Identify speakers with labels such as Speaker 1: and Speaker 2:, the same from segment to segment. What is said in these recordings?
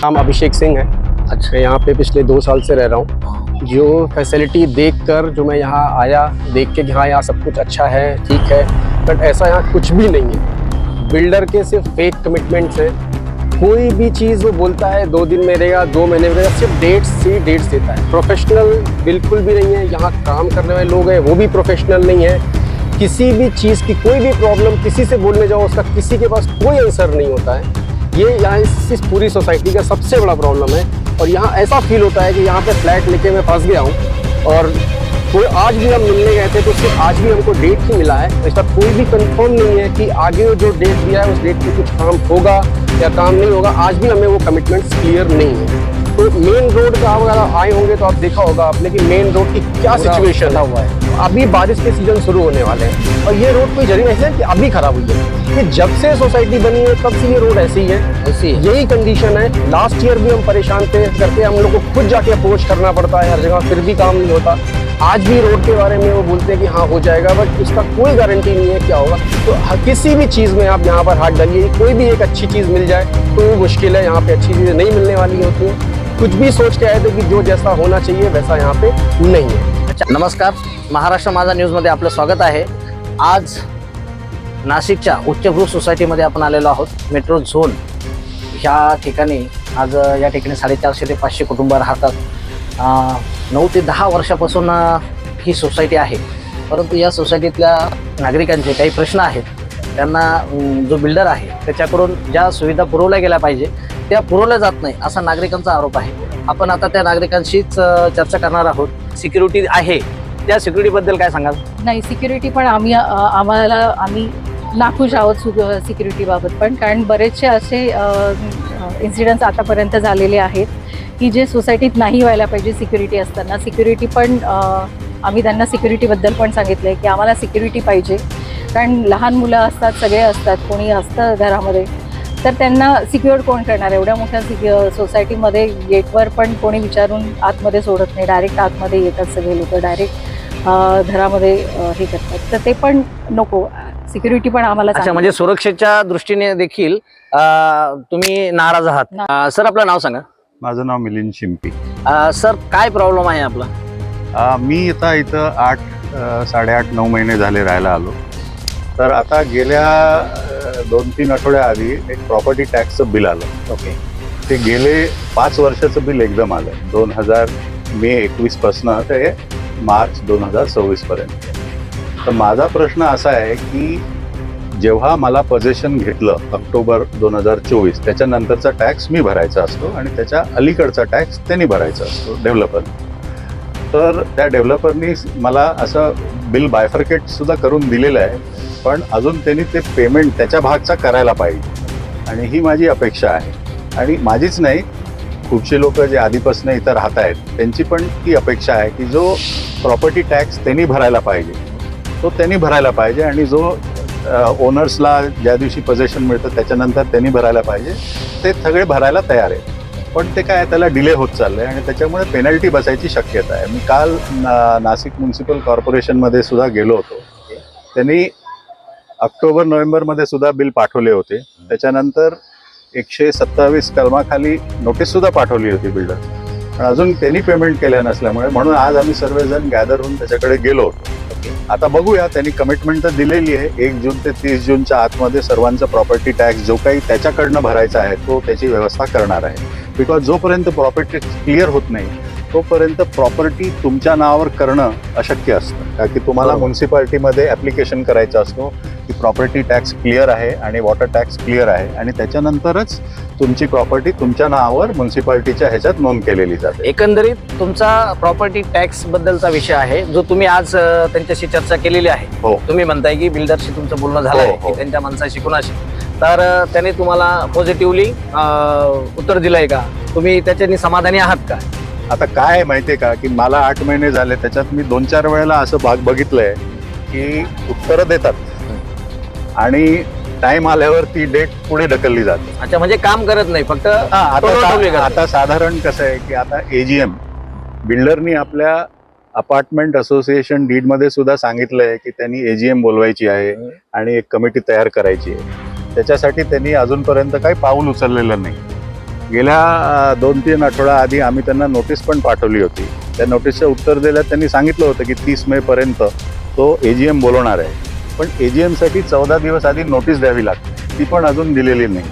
Speaker 1: नाम अभिषेक सिंह है। अच्छा। मैं यहाँ पे पिछले दो साल से रह रहा हूँ। जो फैसिलिटी देखकर जो मैं यहाँ आया देख के हाँ यहाँ सब कुछ अच्छा है ठीक है। बट ऐसा यहाँ कुछ भी नहीं है। बिल्डर के सिर्फ़ फेक कमिटमेंट्स हैं। कोई भी चीज़ वो बोलता है दो दिन में रहेगा दो महीने में रहेगा सिर्फ़ डेट्स से डेट्स देता है। प्रोफेशनल बिल्कुल भी नहीं है। यहाँ काम करने वाले लोग हैं वो भी प्रोफेशनल नहीं है। किसी भी चीज़ की कोई भी प्रॉब्लम किसी से बोलने जाओ उसका किसी के पास कोई आंसर नहीं होता है। ये यहाँ इस, पूरी सोसाइटी का सबसे बड़ा प्रॉब्लम है और यहाँ ऐसा फील होता है कि यहाँ पे फ्लैट लेके मैं फंस गया हूँ। और कोई आज भी हम मिलने गए थे तो सिर्फ़ आज भी हमको डेट ही मिला है। इसका कोई भी कंफर्म नहीं है कि आगे जो डेट दिया है उस डेट पे कुछ काम होगा या काम नहीं होगा। आज भी हमें वो कमिटमेंट्स क्लियर नहीं है। तो मेन रोड का आप अगर आए होंगे तो आप देखा होगा आपने कि मेन रोड की क्या सिचुएशन हुआ है। अभी बारिश के सीज़न शुरू होने वाले हैं। और ये रोड कोई ज़रूरी ऐसे है कि अभी खराब हुई है? कि जब से सोसाइटी बनी है तब से ये रोड ऐसी ही। है।
Speaker 2: ऐसी
Speaker 1: यही कंडीशन है। लास्ट ईयर भी हम परेशान थे करके हम लोग को खुद जाके अप्रोच करना पड़ता है हर जगह फिर भी काम नहीं होता। आज भी रोड के बारे में वो बोलते हैं कि हाँ हो जाएगा बट इसका कोई गारंटी नहीं है क्या होगा। तो किसी भी चीज़ में आप यहाँ पर हाथ डालिए कोई भी एक अच्छी चीज़ मिल जाए तो वो मुश्किल है यहाँ पे अच्छी चीज़ें नहीं मिलने वाली होती हैं। कुछ भी सोच के आए थे कि जो जैसा होना चाहिए वैसा यहाँ पे नहीं है।
Speaker 2: नमस्कार महाराष्ट्र माझा न्यूजमध्ये आपलं स्वागत आहे. आज नाशिकच्या उच्चभ्रू सोसायटीमध्ये आपण आलेलो आहोत मेट्रो झोन. ह्या ठिकाणी आज या ठिकाणी साडेचारशे ते पाचशे कुटुंब राहतात. नऊ ते दहा वर्षापासून ही सोसायटी आहे. परंतु या सोसायटीतल्या नागरिकांचे काही प्रश्न आहेत. त्यांना जो बिल्डर आहे त्याच्याकडून ज्या सुविधा पुरवल्या गेल्या पाहिजे त्या पुरवल्या जात नाही असा नागरिकांचा आरोप आहे. आपण आता त्या नागरिकांशीच चर्चा करणार आहोत. सिक्युरिटी आहे. त्या सिक्युरिटीबद्दल काय सांगाल?
Speaker 3: नाही सिक्युरिटी पण आम्ही आम्हाला आम्ही नाखुश आहोत सिक्युरिटीबाबत पण. कारण बरेचसे असे इन्सिडन्स आतापर्यंत झालेले आहेत की जे सोसायटीत नाही व्हायला पाहिजे सिक्युरिटी असताना. सिक्युरिटी पण आम्ही त्यांना सिक्युरिटीबद्दल पण सांगितलं आहे की आम्हाला सिक्युरिटी पाहिजे. कारण लहान मुलं असतात सगळे असतात कोणी असतं घरामध्ये. तर त्यांना सिक्युअर कोण करणार? एवढ्या मोठ्या सिक्यु सोसायटीमध्ये गेटवर पण कोणी विचारून आतमध्ये सोडत नाही. डायरेक्ट आतमध्ये येतात सगळे लोक. डायरेक्ट घरामध्ये हे करतात. तर ते पण नको. सिक्युरिटी पण आम्हाला
Speaker 2: अच्छा म्हणजे सुरक्षेच्या दृष्टीने देखील तुम्ही नाराज आहात. सर आपलं नाव सांगा.
Speaker 4: माझं नाव मिलिंद शिंपी.
Speaker 2: सर काय प्रॉब्लेम आहे आपला?
Speaker 4: मी आता इथं आठ साडेआठ नऊ महिने झाले राहायला आलो. तर आता गेल्या दोन तीन आठवड्या आधी एक प्रॉपर्टी टॅक्सचं बिल आलं.
Speaker 2: ओके
Speaker 4: ते गेले पाच वर्षाचं बिल एकदम आलं. दोन हजार मे एकवीसपासनं ते मार्च दोन हजार सव्वीसपर्यंत. तर माझा प्रश्न असा आहे की जेव्हा मला पोझिशन घेतलं ऑक्टोबर दोन हजार चोवीस त्याच्यानंतरचा टॅक्स मी भरायचा असतो आणि त्याच्या अलीकडचा टॅक्स त्यांनी भरायचा असतो डेव्हलपर तर त्या डेव्हलपरनी मला असं बिल बायफर्केट सुद्धा करून दिलेलं आहे. पण अजून त्यांनी ते पेमेंट त्याच्या भागचा करायला पाहिजे. आणि ही माझी अपेक्षा आहे. आणि माझीच नाही खूपसे लोक जे आधीपासून इथं राहत आहेत त्यांची पण ती अपेक्षा आहे की जो प्रॉपर्टी टॅक्स त्यांनी भरायला पाहिजे तो त्यांनी भरायला पाहिजे आणि जो ओनर्सला ज्या दिवशी पजेशन मिळतं त्याच्यानंतर त्यांनी भरायला पाहिजे ते सगळे भरायला तयार आहेत. पण ते काय त्याला डिले होत चाललंय आणि त्याच्यामुळे पेनल्टी बसायची शक्यता आहे. मी काल ना- नाशिक म्युन्सिपल कॉर्पोरेशनमध्ये सुद्धा गेलो होतो. त्यांनी ऑक्टोबर नोव्हेंबरमध्ये सुद्धा बिल पाठवले होते. त्याच्यानंतर एकशे सत्तावीस कलमाखाली नोटीस सुद्धा पाठवली होती बिल्डर पण अजून त्यांनी पेमेंट केल्या नसल्यामुळे म्हणून आज आम्ही सर्वजण गॅदर होऊन त्याच्याकडे गेलो होतो. आता बघूया त्यांनी कमिटमेंट तर दिलेली आहे. एक जून ते तीस जूनच्या आतमध्ये सर्वांचा प्रॉपर्टी टॅक्स जो काही त्याच्याकडनं भरायचा आहे तो त्याची व्यवस्था करणार आहे. बिकॉज जोपर्यंत प्रॉपर्टी क्लिअर होत नाही तोपर्यंत प्रॉपर्टी तुमच्या नावावर करणं अशक्य असतं. कारण की तुम्हाला. म्युन्सिपाल्टीमध्ये ॲप्लिकेशन करायचं असतो की प्रॉपर्टी टॅक्स क्लिअर आहे आणि वॉटर टॅक्स क्लिअर आहे आणि त्याच्यानंतरच तुमची प्रॉपर्टी तुमच्या नावावर म्युन्सिपाल्टीच्या ह्याच्यात नोंद केलेली जाते.
Speaker 2: एकंदरीत तुमचा प्रॉपर्टी टॅक्स बद्दलचा विषय आहे जो तुम्ही आज त्यांच्याशी चर्चा केलेली आहे.
Speaker 4: हो.
Speaker 2: तुम्ही म्हणताय की बिल्डरशी तुमचं बोलणं झालं आहे
Speaker 4: हो, हो.
Speaker 2: की त्यांच्या माणसाशी कुणाशी? तर त्याने तुम्हाला पॉझिटिव्हली उत्तर दिलंय का? तुम्ही त्याच्यानी समाधानी आहात का?
Speaker 4: आता काय आहे माहितीये का? की मला आठ महिने झाले त्याच्यात मी दोन चार वेळेला असं भाग बघितलंय की उत्तरं देतात. आणि टाइम आल्यावर ती डेट पुढे ढकलली जाते.
Speaker 2: अच्छा म्हणजे काम करत नाही फक्त
Speaker 4: आता. आता साधारण कसं आहे की आता एजीएम बिल्डरनी आपल्या अपार्टमेंट असोसिएशन डीडमध्ये सुद्धा सांगितलंय की त्यांनी एजीएम बोलवायची आहे आणि एक कमिटी तयार करायची आहे. त्याच्यासाठी त्यांनी अजूनपर्यंत काही पाऊल उचललेलं नाही. गेल्या दोन तीन आठवडा आधी आम्ही त्यांना नोटीस पण पाठवली होती. त्या नोटीसचं उत्तर दिल्यात त्यांनी सांगितलं होतं की तीस मे पर्यंत तो एम बोलवणार आहे. पण ए जी एमसाठी चौदा दिवस आधी नोटीस द्यावी लागते. ती पण अजून दिलेली नाही.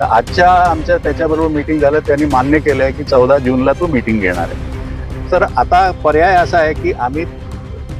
Speaker 4: तर आजच्या आमच्या त्याच्याबरोबर मीटिंग झालं त्यांनी मान्य केलं आहे की चौदा जूनला तो मीटिंग घेणार आहे. तर आता पर्याय असा आहे की आम्ही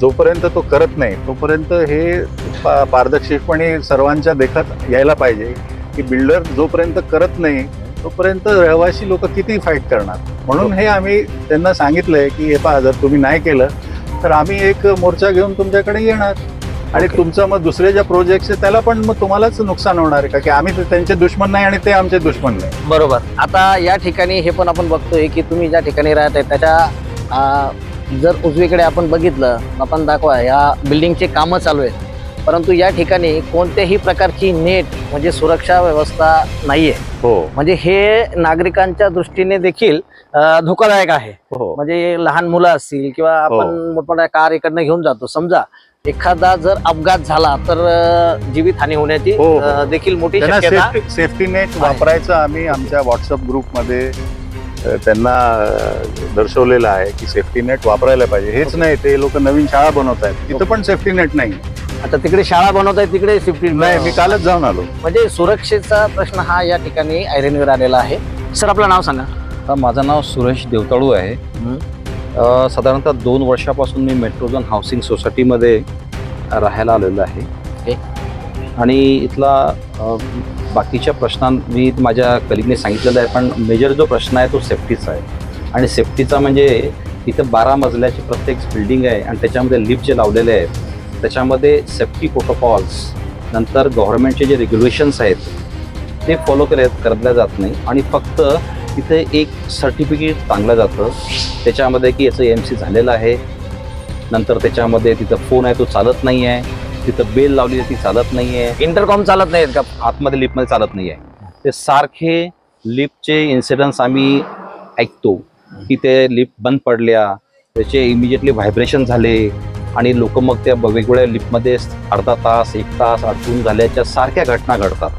Speaker 4: जोपर्यंत तो करत नाही तोपर्यंत हे पा- पारदर्शकपणे सर्वांच्या देखत यायला पाहिजे. की बिल्डर जोपर्यंत करत नाही तोपर्यंत रहिवासी लोक किती फाईट करणार. म्हणून हे. आम्ही त्यांना सांगितलंय की हे पहा जर तुम्ही नाही केलं तर आम्ही एक मोर्चा घेऊन तुमच्याकडे येणार. आणि तुमचं मग दुसरे ज्या प्रोजेक्ट आहे त्याला पण मग तुम्हालाच नुकसान होणार आहे का? की आम्ही त्यांचे दुश्मन नाही आणि ते आमचे दुश्मन नाही.
Speaker 2: बरोबर. आता या ठिकाणी हे पण आपण बघतोय की तुम्ही ज्या ठिकाणी राहत आहे त्याच्या जर उजवीकडे आपण बघितलं आपण दाखवा या बिल्डिंगचे कामं चालू आहेत. परंतु या ठिकाणी कोणत्याही प्रकारची नेट म्हणजे सुरक्षा व्यवस्था नाहीये.
Speaker 4: हो.
Speaker 2: म्हणजे हे नागरिकांच्या दृष्टीने देखील धोकादायक आहे.
Speaker 4: हो.
Speaker 2: म्हणजे लहान मुलं असतील किंवा आपण मोठमोठ्या कार इकडनं घेऊन जातो. समजा एखादा जर अपघात झाला तर जीवितहानी होण्याची
Speaker 4: हो, हो.
Speaker 2: देखील मोठी
Speaker 4: सेफ्टी नेट
Speaker 2: आहे.
Speaker 4: वापरायचं आम्ही आमच्या व्हॉट्सअप ग्रुपमध्ये त्यांना दर्शवलेलं आहे की सेफ्टी नेट वापरायला पाहिजे. हेच नाही ते लोक नवीन शाळा बनवत आहेत. तिथं पण सेफ्टी नेट नाही.
Speaker 2: आता तिकडे शाळा बनवत आहे तिकडे सेफ्टी
Speaker 4: नाही मी कालच जाऊन आलो.
Speaker 2: म्हणजे सुरक्षेचा प्रश्न हा या ठिकाणी ऐरणीवर आलेला आहे. सर आपलं नाव सांगा.
Speaker 5: आता माझं नाव सुरेश देवताळू आहे. साधारणतः दोन वर्षापासून मी मेट्रोझोन हाऊसिंग सोसायटीमध्ये राहायला आलेलो आहे. आणि इथला बाकीच्या प्रश्नां मी माझ्या कलिगने सांगितलेलं आहे पण मेजर जो प्रश्न आहे तो सेफ्टीचा आहे. आणि सेफ्टीचा म्हणजे इथं बारा मजल्याची प्रत्येक बिल्डिंग आहे आणि त्याच्यामध्ये लिफ्ट जे लावलेले आहेत त्याच्यामध्ये सेफ्टी प्रोटोकॉल्स नंतर गव्हर्नमेंटचे जे रेग्युलेशन्स आहेत ते फॉलो केले करल्या जात नाही. आणि फक्त तिथे एक सर्टिफिकेट टांगलं जातं. त्याच्यामध्ये की याचं एम सी झालेलं आहे. नंतर त्याच्यामध्ये तिथं फोन आहे तो चालत नाही आहे तिथं बेल लावली ती चालत नाही आहे
Speaker 2: इंटरकॉम चालत नाही का?
Speaker 5: आतमध्ये लिफ्टमध्ये चालत नाही आहे ते सारखे लिफ्टचे इन्सिडन्स आम्ही ऐकतो. की ते लिफ्ट बंद पडल्या त्याचे इमिजिएटली व्हायब्रेशन झाले आणि लोक मग त्या वेगवेगळ्या लिफ्टमध्ये अर्धा तास एक तास अडकून झाल्याच्या सारख्या घटना घडतात.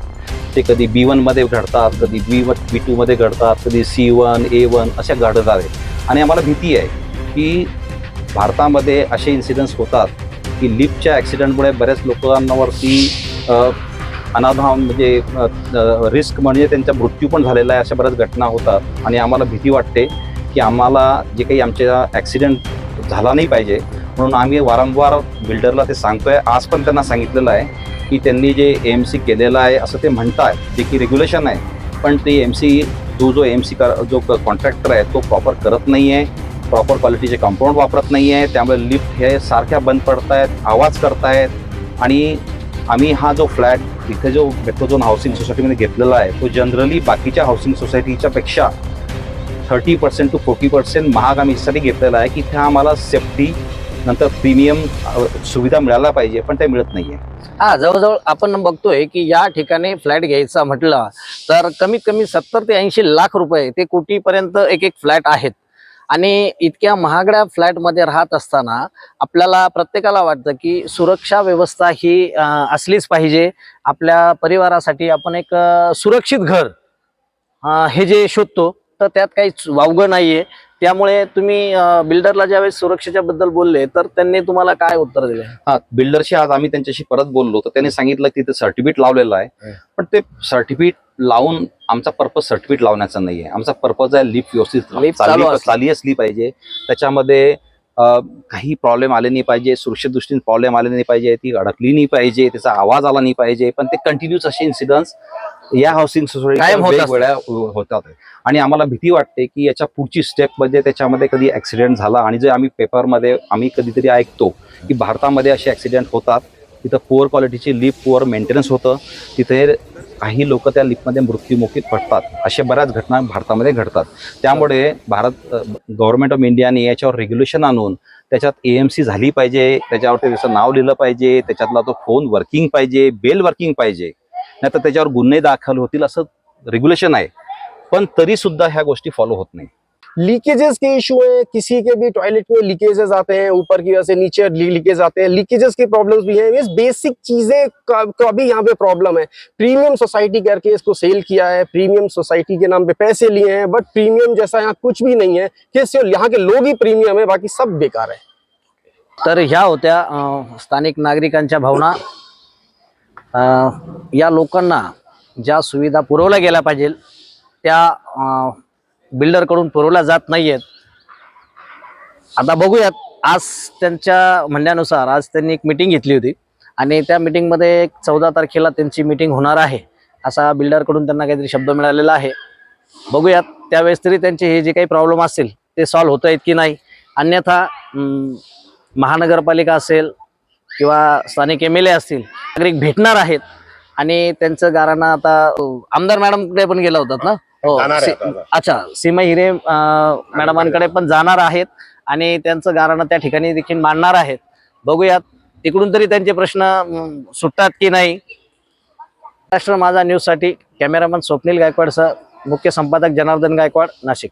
Speaker 5: ते कधी बी वनमध्ये घडतात कधी बी वन बी टूमध्ये घडतात कधी सी वन ए वन अशा घडत आहेत आणि आम्हाला भीती आहे की भारतामध्ये असे इन्सिडन्स होतात की लिफ्टच्या ॲक्सिडेंटमुळे बऱ्याच लोकांवरती अनाधा अनाधाम म्हणजे रिस्क म्हणजे त्यांचा मृत्यू पण झालेला आहे अशा बऱ्याच घटना होतात. आणि आम्हाला भीती वाटते की आम्हाला जे काही आमच्या ॲक्सिडेंट झाला नाही पाहिजे म्हणून आम्ही वारंवार बिल्डरला ते सांगतो आहे आज पण त्यांना सांगितलेलं आहे की त्यांनी जे एम सी केलेलं आहे असं ते म्हणतात जे की रेग्युलेशन आहे. पण ते एम सी जो जो एम सी जो कॉन्ट्रॅक्टर आहे तो प्रॉपर करत नाही आहे प्रॉपर क्वालिटीचे कंपाऊंड वापरत नाही आहे त्यामुळे लिफ्ट हे सारख्या बंद पडत आहेत आवाज करतायत. आणि आम्ही हा जो फ्लॅट इथे जो मेट्रोझोन हाऊसिंग सोसायटीमध्ये घेतलेला आहे तो जनरली बाकीच्या हाऊसिंग सोसायटीच्या पेक्षा thirty percent to forty percent महाग आम्ही यासाठी घेतलेला आहे की इथे आम्हाला सेफ्टी नंतर प्रीमियम सुविधा मिळायला पाहिजे पण ते मिळत नाही आहे
Speaker 2: हा जवळजवळ आपण बघतोय की या ठिकाणी फ्लॅट घ्यायचा म्हटलं तर कमीत कमी सत्तर ते ऐंशी लाख रुपये ते कोटीपर्यंत एक एक फ्लॅट आहेत. आणि इतक्या महागड्या फ्लॅटमध्ये राहत असताना आपल्याला प्रत्येकाला वाटतं की सुरक्षा व्यवस्था ही असलीच पाहिजे. आपल्या परिवारासाठी आपण एक सुरक्षित घर हे जे शोधतो तर त्यात काही वावगं नाहीये. त्यामुळे तुम्ही बिल्डरला ज्यावेळेस सुरक्षेच्या बद्दल बोलले तर त्यांनी तुम्हाला काय उत्तर दिले?
Speaker 5: हा बिल्डरशी आज आम्ही त्यांच्याशी परत बोललो तर त्यांनी सांगितलं की ते सर्टिफिकेट लावलेलं आहे. पण ते सर्टिफिकेट लावून आमचा पर्पज सर्टिफिकेट लावण्याचा नाही आहे आमचा पर्पज आहे लिफ्ट व्यवस्थित चालली
Speaker 2: असली.
Speaker 5: पाहिजे. त्याच्यामध्ये काही प्रॉब्लेम आले नाही पाहिजे सुरक्षित दृष्टीने प्रॉब्लेम आले नाही पाहिजे ती अडकली नाही पाहिजे त्याचा आवाज आला नाही पाहिजे पण ते कंटिन्यूस असे इन्सिडन्स या हाऊसिंग
Speaker 2: कायम होत
Speaker 5: सोसायटी
Speaker 2: असतात.
Speaker 5: वेगवेगळ्या होतात. आणि आम्हाला भीती वाटते की याच्या पुढची स्टेप म्हणजे त्याच्यामध्ये कधी ऍक्सिडेंट झाला आणि जे आम्ही पेपरमध्ये आम्ही कधीतरी ऐकतो की भारतामध्ये असे ऍक्सिडेंट होतात. तिथं पुअर क्वालिटीची लिफ्ट पुअर मेंटेनन्स होतं. तिथे काही लोक त्या लिफ्टमध्ये मृत्युमुखी पडतात. अशा बऱ्याच घटना भारतामध्ये घडतात. त्यामुळे भारत गव्हर्नमेंट ऑफ इंडियाने याच्यावर रेग्युलेशन आणून त्याच्यात ए एम सी झाली पाहिजे. त्याच्यावरती त्याचं नाव लिहिलं पाहिजे. त्याच्यातला तो फोन वर्किंग पाहिजे. बेल वर्किंग पाहिजे. नाहीतर त्याच्यावर गुन्हे दाखल होतील असं रेग्युलेशन आहे. पण तरी सुद्धा ह्या गोष्टी फॉलो होत नाही.
Speaker 1: लीकेजेस के इशू है किसी के भी टॉयलेट में लीकेजेस आते हैं ऊपर की वजह से नीचे लीकेज आते हैं लीकेजेस की प्रॉब्लम्स भी हैं इस बेसिक चीजें का, का भी यहाँ पे प्रॉब्लम है। प्रीमियम सोसाइटी करके इसको सेल किया है प्रीमियम सोसाइटी के नाम पे पैसे लिए हैं बट प्रीमियम जैसा यहाँ कुछ भी नहीं है कि यहाँ के लोग ही प्रीमियम है बाकी सब बेकार है।
Speaker 2: तर ह्या होत्या स्थानिक नागरिकांच्या भावना. या लोकांना ज्या सुविधा पुरवल्या गेल्या पाहिजे त्या बिल्डरकडून पुरवल्या जात नाही आहेत आता बघूयात आज त्यांच्या म्हणण्यानुसार आज त्यांनी एक मीटिंग घेतली होती. आणि त्या मिटिंगमध्ये एक चौदा तारखेला त्यांची मीटिंग होणार आहे. असा बिल्डरकडून त्यांना काहीतरी शब्द मिळालेला आहे. बघूयात त्यावेळेस तरी त्यांचे हे जे काही प्रॉब्लेम असतील ते सॉल्व्ह होत आहेत की नाही? अन्यथा महानगरपालिका असेल किंवा स्थानिक एम एल ए असतील नागरिक भेटणार आहेत आणि त्यांचं गाराणं आता आमदार मॅडमकडे पण गेला होतात ना? हो सी- अच्छा सीमा हिरे अं, मॅडमांकडे पण जाणार आहेत आणि त्यांचं गाराणं त्या ठिकाणी देखील मांडणार आहेत. बघूयात तिकडून तरी त्यांचे प्रश्न अं, सुटतात की नाही? महाराष्ट्र माझा न्यूजसाठी कॅमेरामन स्वप्नील गायकवाडसह मुख्य संपादक जनार्दन गायकवाड नाशिक.